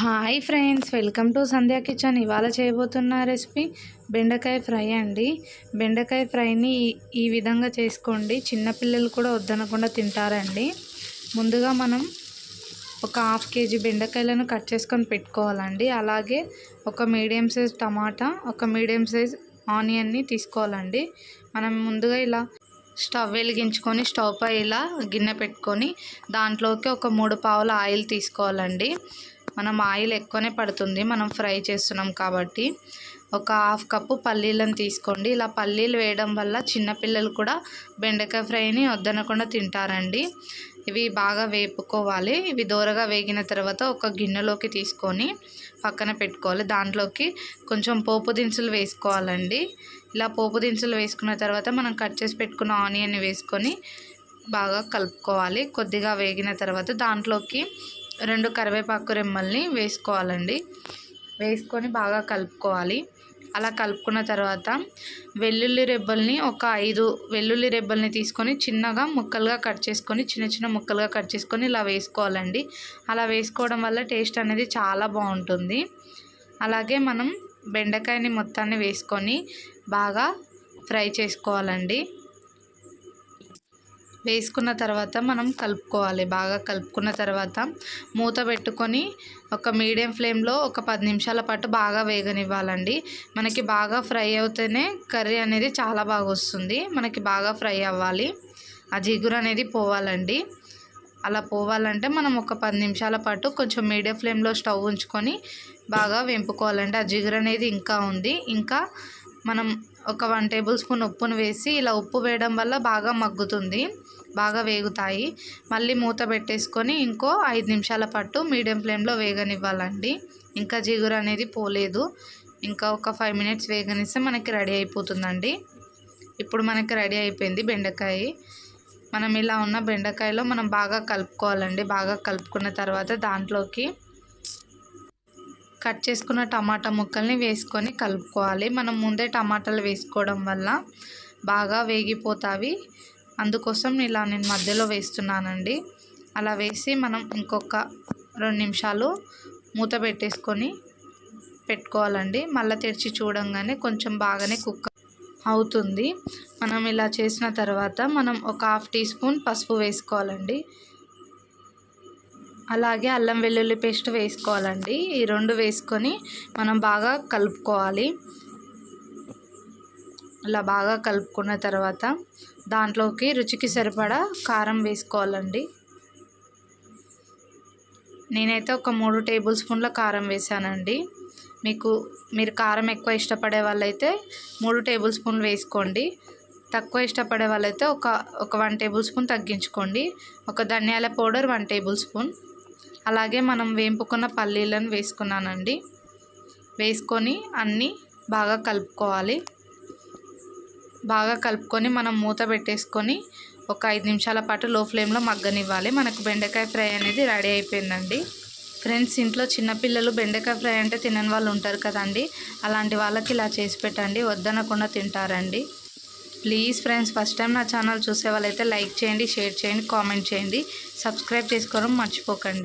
Hi friends welcome to Sandhya kitchen. ఇవాళ చేయబోతున్న recipe బెండకాయ ఫ్రై అండి. బెండకాయ ఫ్రైని ఈ- ఈ విధంగా చేసుకోండి. చిన్నపిల్లలు కూడా వద్దనకుండా తింటారండి. ముందుగా మనం ఒక హాఫ్ కేజీ బెండకాయలను కట్ చేసుకొని పెట్టుకోవాలండి. అలాగే ఒక మీడియం సైజ్ టమాటా ఒక మీడియం సైజ్ ఆనియన్ని తీసుకోవాలండి. మనం ముందుగా ఇలా స్టవ్ వెలిగించుకొని స్టవ్ పై ఇలా గిన్నె పెట్టుకొని దాంట్లోకి ఒక మూడు పావుల ఆయిల్ తీసుకోవాలండి. మనం ఆయిల్ ఎక్కువనే పడుతుంది మనం ఫ్రై చేస్తున్నాం కాబట్టి. ఒక హాఫ్ కప్పు పల్లీలను తీసుకోండి. ఇలా పల్లీలు వేయడం వల్ల చిన్నపిల్లలు కూడా బెండకాయ ఫ్రైని వద్దనకుండా తింటారండి. ఇవి బాగా వేపుకోవాలి. ఇవి దూరగా వేగిన తర్వాత ఒక గిన్నెలోకి తీసుకొని పక్కన పెట్టుకోవాలి. దాంట్లోకి కొంచెం పోపు దినుసులు వేసుకోవాలండి. ఇలా పోపు దినుసులు వేసుకున్న తర్వాత మనం కట్ చేసి పెట్టుకున్న ఆనియన్ వేసుకొని బాగా కలుపుకోవాలి. కొద్దిగా వేగిన తర్వాత దాంట్లోకి రెండు కరివేపాకు రెమ్మల్ని వేసుకోవాలండి. వేసుకొని బాగా కలుపుకోవాలి. అలా కలుపుకున్న తర్వాత వెల్లుల్లి రెబ్బల్ని ఒక ఐదు వెల్లుల్లి రెబ్బల్ని తీసుకొని చిన్నగా ముక్కలుగా కట్ చేసుకొని చిన్న చిన్న ముక్కలుగా కట్ చేసుకొని ఇలా వేసుకోవాలండి. అలా వేసుకోవడం వల్ల టేస్ట్ అనేది చాలా బాగుంటుంది. అలాగే మనం బెండకాయని మొత్తాన్ని వేసుకొని బాగా ఫ్రై చేసుకోవాలండి. వేసుకున్న తర్వాత మనం కలుపుకోవాలి. బాగా కలుపుకున్న తర్వాత మూత పెట్టుకొని ఒక మీడియం ఫ్లేమ్లో ఒక పది నిమిషాల పాటు బాగా వేగనివ్వాలండి. మనకి బాగా ఫ్రై అవుతేనే కర్రీ అనేది చాలా బాగా వస్తుంది. మనకి బాగా ఫ్రై అవ్వాలి. ఆ జిగురు అనేది పోవాలండి. అలా పోవాలంటే మనం ఒక పది నిమిషాల పాటు కొంచెం మీడియం ఫ్లేమ్లో స్టవ్ ఉంచుకొని బాగా వేంపుకోవాలండి. ఆ జిగురు అనేది ఇంకా ఉంది. ఇంకా మనం ఒక వన్ టేబుల్ స్పూన్ ఉప్పును వేసి ఇలా ఉప్పు వేయడం వల్ల బాగా మగ్గుతుంది బాగా వేగుతాయి. మళ్ళీ మూత పెట్టేసుకొని ఇంకో ఐదు నిమిషాల పాటు మీడియం ఫ్లేమ్లో వేగనివ్వాలండి. ఇంకా జిగురు అనేది పోలేదు. ఇంకా ఒక ఫైవ్ మినిట్స్ వేగనిస్తే మనకి రెడీ అయిపోతుందండి. ఇప్పుడు మనకి రెడీ అయిపోయింది బెండకాయ. మనం ఇలా ఉన్న బెండకాయలో మనం బాగా కలుపుకోవాలండి. బాగా కలుపుకున్న తర్వాత దాంట్లోకి కట్ చేసుకున్న టమాటా ముక్కల్ని వేసుకొని కలుపుకోవాలి. మనం ముందే టమాటాలు వేసుకోవడం వల్ల బాగా వేగిపోతావి. అందుకోసం ఇలా నేను మధ్యలో వేస్తున్నానండి. అలా వేసి మనం ఇంకొక రెండు నిమిషాలు మూత పెట్టేసుకొని పెట్టుకోవాలండి. మళ్ళీ తెరిచి చూడంగానే కొంచెం బాగానే కుక్ అవుతుంది. మనం ఇలా చేసిన తర్వాత మనం ఒక హాఫ్ టీ స్పూన్ పసుపు వేసుకోవాలండి. అలాగే అల్లం వెల్లుల్లి పేస్ట్ వేసుకోవాలండి. ఈ రెండు వేసుకొని మనం బాగా కలుపుకోవాలి. ఇలా బాగా కలుపుకున్న తర్వాత దాంట్లోకి రుచికి సరిపడా కారం వేసుకోవాలండి. నేనైతే ఒక మూడు టేబుల్ స్పూన్ల కారం వేసానండి. మీకు మీరు కారం ఎక్కువ ఇష్టపడే వాళ్ళైతే మూడు టేబుల్ స్పూన్లు వేసుకోండి. తక్కువ ఇష్టపడే వాళ్ళైతే ఒక ఒక వన్ టేబుల్ స్పూన్ తగ్గించుకోండి. ఒక ధనియాల పౌడర్ వన్ టేబుల్ స్పూన్. అలాగే మనం వేంపుకున్న పల్లీలను వేసుకున్నానండి. వేసుకొని అన్నీ బాగా కలుపుకోవాలి. బాగా కలుపుకొని మనం మూత పెట్టేసుకొని ఒక ఐదు నిమిషాల పాటు లో ఫ్లేమ్లో మగ్గనివ్వాలి. మనకు బెండకాయ ఫ్రై అనేది రెడీ అయిపోయిందండి. ఫ్రెండ్స్ ఇంట్లో చిన్నపిల్లలు బెండకాయ ఫ్రై అంటే తినని వాళ్ళు ఉంటారు కదండి. అలాంటి వాళ్ళకి ఇలా చేసి పెట్టండి. వద్దనకుండా తింటారండి. ప్లీజ్ ఫ్రెండ్స్ ఫస్ట్ టైం నా ఛానల్ చూసే వాళ్ళైతే లైక్ చేయండి షేర్ చేయండి కామెంట్ చేయండి. సబ్స్క్రైబ్ చేసుకోవడం మర్చిపోకండి.